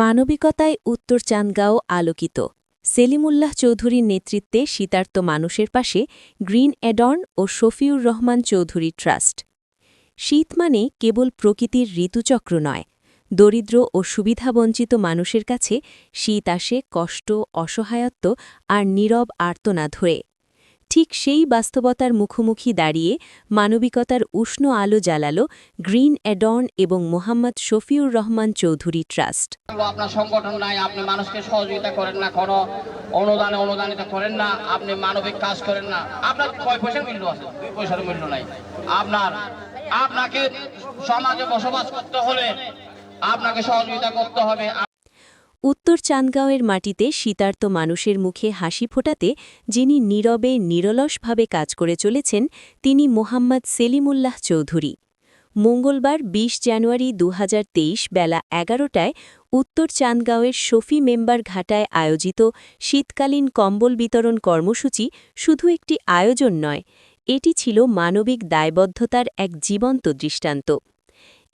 মানবিকতায় উত্তর চান্দগাঁও আলোকিত। সেলিমুল্লাহ চৌধুরীর নেতৃত্বে শীতার্ত মানুষের পাশে গ্রিন অ্যাডর্ন ও শফিউর রহমান চৌধুরী ট্রাস্ট। শীত মানে কেবল প্রকৃতির ঋতুচক্র নয়, দরিদ্র ও সুবিধাবঞ্চিত মানুষের কাছে শীত আসে কষ্ট, অসহায়ত্ব আর নীরব আর্তনা হয়ে। ঠিক সেই বাস্তবতার মুখোমুখি দাঁড়িয়ে মানবিকতার উষ্ণ আলো জ্বালালো গ্রিন অ্যাডর্ন এবং মোহাম্মদ শফিউর রহমান চৌধুরী ট্রাস্ট। আপনার সংগঠন নাই, আপনি মানুষকে সহযোগিতা করেন না, কোনো অনুদানে করেন না, আপনি মানবিক কাজ করেন না। আপনার কয় পয়সার মূল্য আছে? দুই পয়সার মূল্য নাই। আপনার, আপনাকে সমাজে বসবাস করতে হলে আপনাকে সহযোগিতা করতে হবে। উত্তর চান্দগাঁওয়ের মাটিতে শীতার্ত মানুষের মুখে হাসি ফোটাতে যিনি নীরবে, নিরলসভাবে কাজ করে চলেছেন, তিনি মোহাম্মদ সেলিমুল্লাহ চৌধুরী। মঙ্গলবার ২০ জানুয়ারি দু হাজার তেইশ বেলা এগারোটায় উত্তর চান্দগাঁওয়ের শফি মেম্বার ঘাটায় আয়োজিত শীতকালীন কম্বল বিতরণ কর্মসূচি শুধু একটি আয়োজন নয়, এটি ছিল মানবিক দায়বদ্ধতার এক জীবন্ত দৃষ্টান্ত।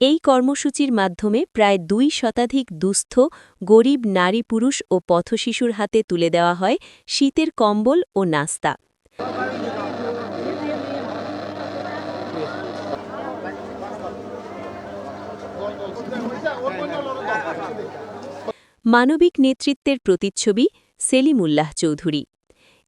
এই কর্মসূচির মাধ্যমে প্রায় দুই শতাধিক দুস্থ, গরিব নারী পুরুষ ও পথশিশুর হাতে তুলে দেওয়া হয় শীতের কম্বল ও নাস্তা। মানবিক নেতৃত্বের প্রতিচ্ছবি সেলিমুল্লাহ চৌধুরী।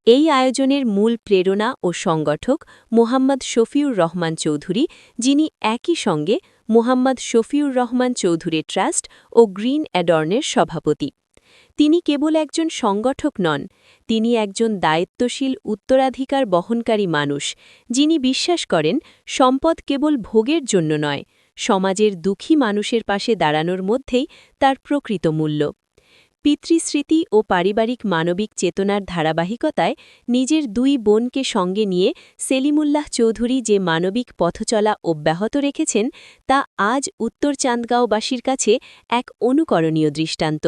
এই আয়োজনের মূল প্রেরণা ও সংগঠক মোহাম্মদ শফিউর রহমান চৌধুরী, যিনি একই সঙ্গে মোহাম্মদ শফিউর রহমান চৌধুরী ট্রাস্ট ও গ্রিন অ্যাডর্নের সভাপতি। তিনি কেবল একজন সংগঠক নন, তিনি একজন দায়িত্বশীল উত্তরাধিকার বহনকারী মানুষ, যিনি বিশ্বাস করেন সম্পদ কেবল ভোগের জন্য নয়, সমাজের দুঃখী মানুষের পাশে দাঁড়ানোর মধ্যেই তার প্রকৃত মূল্য। পিতৃস্মৃতি ও পারিবারিক মানবিক চেতনার ধারাবাহিকতায় নিজের দুই বোনকে সঙ্গে নিয়ে সেলিমুল্লাহ চৌধুরী যে মানবিক পথচলা অব্যাহত রেখেছেন, তা আজ উত্তর চান্দগাঁওবাসীর কাছে এক অনুকরণীয় দৃষ্টান্ত।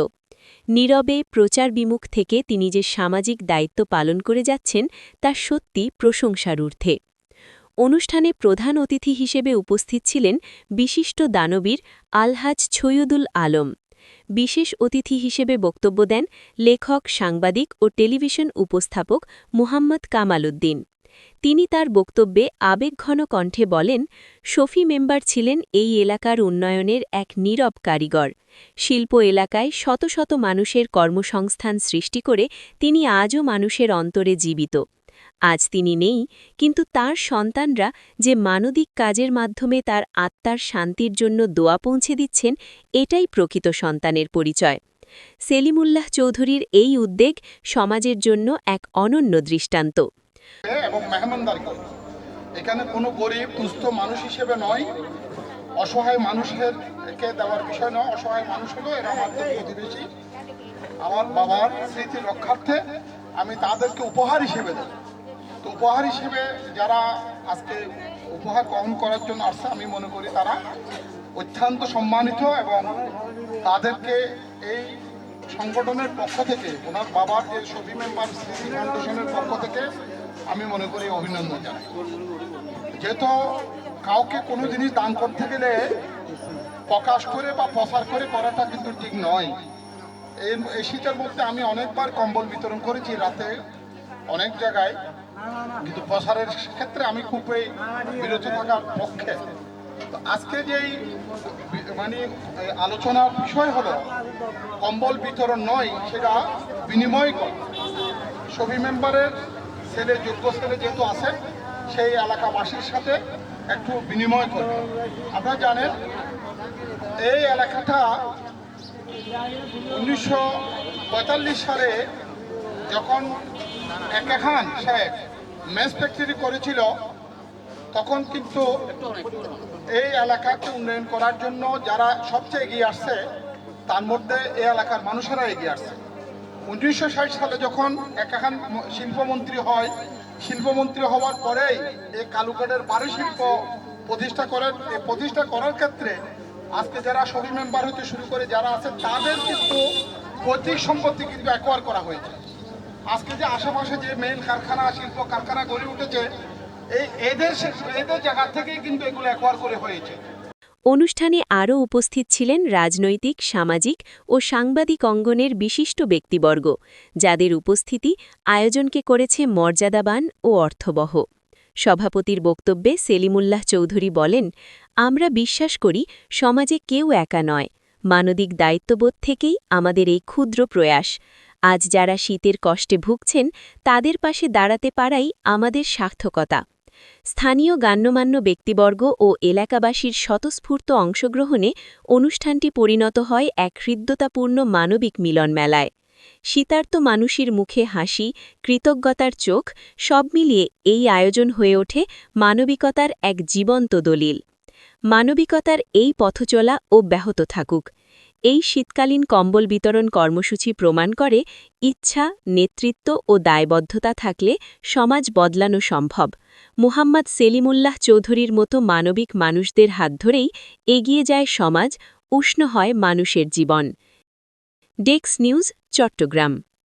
নীরবে প্রচার বিমুখ থেকে তিনি যে সামাজিক দায়িত্ব পালন করে যাচ্ছেন, তা সত্যি প্রশংসার ঊর্ধ্বে। অনুষ্ঠানে প্রধান অতিথি হিসেবে উপস্থিত ছিলেন বিশিষ্ট দানবীর আলহাজ ছৈয়দুল আলম। বিশেষ অতিথি হিসেবে বক্তব্য দেন লেখক, সাংবাদিক ও টেলিভিশন উপস্থাপক মুহাম্মদ কামাল উদ্দিন তিনি তার বক্তব্যে আবেগঘন কণ্ঠে বলেন, শফি মেম্বার ছিলেন এই এলাকার উন্নয়নের এক নীরব কারিগর। শিল্প এলাকায় শত শত মানুষের কর্মসংস্থান সৃষ্টি করে তিনি আজও মানুষের অন্তরে জীবিত। আজ তিনি নেই, কিন্তু তার সন্তানরা যে মানবিক কাজের মাধ্যমে তার আত্মার শান্তির জন্য দোয়া পৌঁছে দিচ্ছেন, এটাই প্রকৃত সন্তানের পরিচয়। সেলিমুল্লাহ চৌধুরীর এই উদ্বেগ সমাজের জন্য এক অনন্য দৃষ্টান্ত। এখানে কোনো গরিব, দুস্থ মানুষ হিসেবে নয়, অসহায় মানুষের কে দেওয়ার বিষয় নয়, অসহায় মানুষ হলো এরা আমাদের প্রতিবেশী। আমার বাবার স্মৃতি রক্ষার্থে আমি তাদেরকে উপহার হিসেবে দেব। তো উপহার হিসেবে যারা আজকে উপহার গ্রহণ করার জন্য আসছে, আমি মনে করি তারা অত্যন্ত সম্মানিত এবং তাদেরকে এই সংগঠনের পক্ষ থেকে, ওনার বাবার যে ছবি মেম্বার স্মৃতি ফাউন্ডেশনের পক্ষ থেকে আমি মনে করি অভিনন্দন জানাই। যেহেতু কাউকে কোনো জিনিস দান করতে গেলে প্রকাশ করে বা প্রচার করে করাটা কিন্তু ঠিক নয়। এই শীতের মধ্যে আমি অনেকবার কম্বল বিতরণ করেছি, রাতে অনেক জায়গায়। কিন্তু প্রসারের ক্ষেত্রে আমি খুবই বিরত থাকার পক্ষে। আজকে যেই মানে আলোচনার বিষয় হলো কম্বল বিতরণ নয়, সেটা বিনিময় করা। ছবি মেম্বারের ছেলে যোগ্য ছেলে যেহেতু আছে সেই এলাকাবাসীর সাথে একটু বিনিময় করবে আপনারা জানেন, এই এলাকাটা উনিশশো পঁয়তাল্লিশ সালে যখন একা খান সাহেব মেস ফ্যাক্টরি করেছিল, তখন কিন্তু এই এলাকাকে উন্নয়ন করার জন্য যারা সবচেয়ে এগিয়ে আসছে, তার মধ্যে এই এলাকার মানুষেরা এগিয়ে আসছে। উনিশশো ষাট সালে যখন একাখান শিল্পমন্ত্রী হয়, শিল্পমন্ত্রী হওয়ার পরেই এই কালুকাটের বাড়ি শিল্প প্রতিষ্ঠা করার এ প্রতিষ্ঠা করার ক্ষেত্রে আজকে যারা সবি মেম্বার হতে শুরু করে যারা আছে, তাদের কিন্তু পৈতৃক সম্পত্তি কিন্তু অ্যাকোয়ার করা হয়েছে। আজকে যে আশেপাশে যে মেইন কারখানা, শিল্প কারখানা গড়ে উঠেছে, এই এদের এদের জায়গা থেকেই কিন্তু এগুলো অ্যাকোয়ার করে হয়েছে। অনুষ্ঠানে আরও উপস্থিত ছিলেন রাজনৈতিক, সামাজিক ও সাংবাদিক অঙ্গনের বিশিষ্ট ব্যক্তিবর্গ, যাদের উপস্থিতি আয়োজনকে করেছে মর্যাদাবান ও অর্থবহ। সভাপতির বক্তব্যে সেলিমুল্লাহ চৌধুরী বলেন, আমরা বিশ্বাস করি সমাজে কেউ একা নয়। মানবিক দায়িত্ববোধ থেকেই আমাদের এই ক্ষুদ্র প্রয়াস। আজ যারা শীতের কষ্টে ভুগছেন, তাদের পাশে দাঁড়াতে পারাই আমাদের সার্থকতা। স্থানীয় গাণ্যমান্য ব্যক্তিবর্গ ও এলাকাবাসীর স্বতঃস্ফূর্ত অংশগ্রহণে অনুষ্ঠানটি পরিণত হয় এক হৃদ্যতাপূর্ণ মানবিক মিলন মেলায়। শীতার্ত মানুষের মুখে হাসি, কৃতজ্ঞতার চোখ, সব মিলিয়ে এই আয়োজন হয়ে ওঠে মানবিকতার এক জীবন্ত দলিল। মানবিকতার এই পথচলা অব্যাহত থাকুক। এই শীতকালীন কম্বল বিতরণ কর্মসূচি প্রমাণ করে ইচ্ছা, নেতৃত্ব ও দায়বদ্ধতা থাকলে সমাজ বদলানো সম্ভব। মুহাম্মদ সেলিমুল্লাহ চৌধুরীর মতো মানবিক মানুষদের হাত ধরেই এগিয়ে যায় সমাজ, উষ্ণ হয় মানুষের জীবন। ডেক্স নিউজ, চট্টগ্রাম।